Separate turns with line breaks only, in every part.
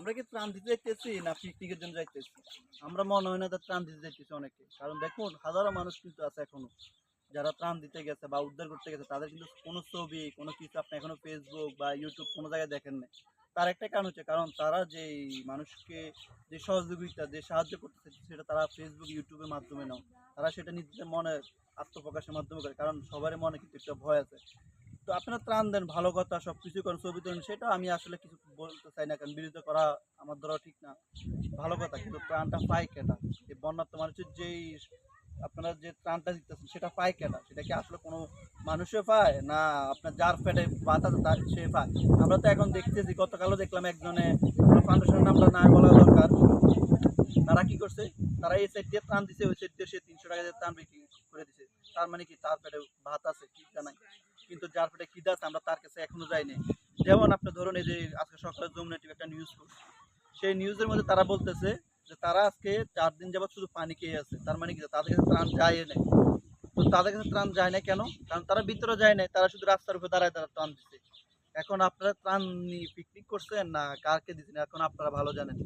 আমরা কি ত্রাণ দিতে যাইতেছি না পিকনিকের জন্য যাইতেছি? আমরা মনে হয় না ত্রাণ দিতে যাইতেছি অনেকে। কারণ দেখুন, হাজারো মানুষ কিন্তু আছে এখনও। যারা ত্রাণ দিতে গেছে বা উদ্ধার করতে গেছে, তাদের কিন্তু কোনো ছবি, কোনো কিছু আপনি এখনও ফেসবুক বা ইউটিউব কোনো জায়গায় দেখেন না তার একটা কারণ হচ্ছে, কারণ তারা যে মানুষকে যে সহযোগিতা, যে সাহায্য করতেছে, সেটা তারা ফেসবুক ইউটিউবের মাধ্যমে নাও। তারা সেটা নিজেদের মনে আত্মপ্রকাশের মাধ্যমে করে, কারণ সবারই মনে কিন্তু একটা ভয় আছে। তো আপনারা ত্রাণ দেন, ভালো কথা সব কিছু করেন, ছবি তোলেন, সেটা আমি আসলে কিছু বলতে চাই না, কারণ বিরোধিতা করা আমার দ্বারা ঠিক না। ভালো কথা, কিন্তু ত্রাণটা পায় কেটা এই বন্যার্থ মানুষের যেই আপনারা যে ত্রাণটা দিতেছেন, সেটা পায় কেটা সেটা কি আসলে কোনো মানুষে পায়? না, আপনার যার পেটে বাতা তার সে পায়। আমরা তো এখন দেখতেছি, গতকালও দেখলাম একজনে ফাউন্ডেশনের নামটা না বলা দরকার। তারা কি করছে? তারা এই সাইড দিয়ে ত্রাণ দিছে, ওই সাইড দিয়ে সে তিনশো টাকা দিয়ে ত্রাণ বিক্রি করে দিছে। তার মানে কি তার পেটে ভাত আছে খিদা নাই কিন্তু যার ফলে খিদা আছে আমরা তার কাছে এখনও যাইনি। যেমন আপনি ধরুন এই যে আজকে সকালে যমুনা টিভি একটা নিউজ সেই নিউজের মধ্যে তারা বলতেছে যে তারা আজকে চার দিন যাবত শুধু পানি খেয়ে আছে। তার মানে কি? তাদের কাছে ত্রাণ যায় নাই। তো তাদের কাছে ত্রাণ যায় না কেন? কারণ তারা ভিতরে যায় নাই, তারা শুধু রাস্তার উপরে দাঁড়ায় তারা ত্রাণ দিচ্ছে এখন আপনারা ত্রাণ নিয়ে পিকনিক করছেন না? কারকে দিচ্ছেন এখন আপনারা ভালো জানেন।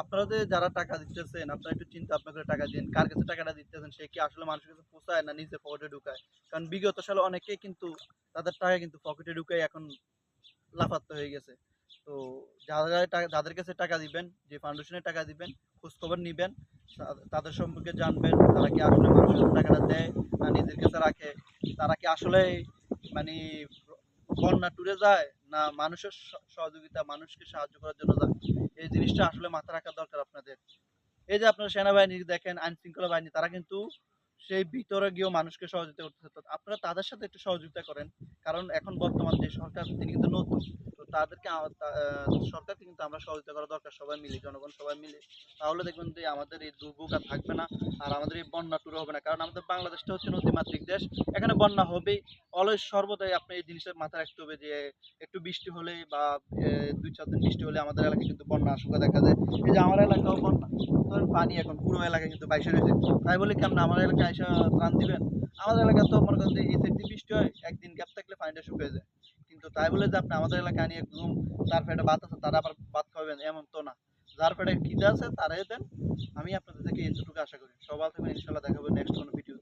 আপনারা যে যারা টাকা দিতেছেন, আপনারা একটু চিন্তা ভাবনা করে টাকা দিন, কার কাছে টাকাটা দিতেছেন, সে কি আসলে মানুষের কাছে পোষায় না নিজে পকেটে ঢুকায়? কারণ বিগত সালে অনেকেই কিন্তু তাদের টাকা কিন্তু পকেটে ঢুকায় এখন লাফাত্ত হয়ে গেছে। তো যারা যাদের কাছে টাকা দিবেন, যে ফাউন্ডেশনে টাকা দিবেন, খোঁজখবর নিবেন তাদের সম্পর্কে জানবেন, তারা কি আসলে মানুষের কাছে টাকাটা দেয় না নিজের কাছে রাখে, তারা কি আসলে মানে বন্যা টুরে যায়? না, মানুষের সহযোগিতা, মানুষকে সাহায্য করার জন্য এই জিনিসটা আসলে মাথা রাখা দরকার আপনাদের। এই যে আপনারা সেনাবাহিনী দেখেন, আইন শৃঙ্খলা বাহিনী, তারা কিন্তু সেই ভিতরে গিয়েও মানুষকে সহযোগিতা করতে আপনারা তাদের সাথে একটু সহযোগিতা করেন, কারণ এখন বর্তমান যে সরকার, তিনি কিন্তু নতুন। তাদেরকে সরকারকে কিন্তু আমরা সহযোগিতা করা দরকার, সবাই মিলে, জনগণ সবাই মিলে। তাহলে দেখবেন যে আমাদের এই দুর্ভোগ আর থাকবে না, আর আমাদের এই বন্যা টুরে হবে না। কারণ আমাদের বাংলাদেশটা হচ্ছে নদীমাতৃক দেশ, এখানে বন্যা হবেই। অলওয়েজ সর্বদাই আপনি এই জিনিসটা মাথায় রাখতে হবে যে, একটু বৃষ্টি হলে বা দুই, চার দিন বৃষ্টি হলে আমাদের এলাকায় কিন্তু বন্যা আশঙ্কা দেখা যায় এই যে আমার এলাকাও বন্যা। ধরেন পানি এখন পুরো এলাকায় কিন্তু বাইশে রয়েছে। তাই বলে কেমন আমার এলাকায় এসে ত্রাণ দিবেন? আমাদের এলাকায় তো মনে করেন এই সাইড দিয়ে বৃষ্টি হয় একদিন গ্যাপ থাকলে পানিটা শুকিয়ে যায় কিন্তু তাই বলে যে আপনি আমাদের এলাকায় নিয়ে একদম যার পেটে ভাত আছে তারা আবার ভাত খাবেন এমন তো না। যার পেটে খিদে আছে তারাই দেন। আমি আপনাদের থেকে এতটুকু আশা করি। সবাই থেকে ইনশাল্লাহ দেখাবো নেক্সট কোনো ভিডিও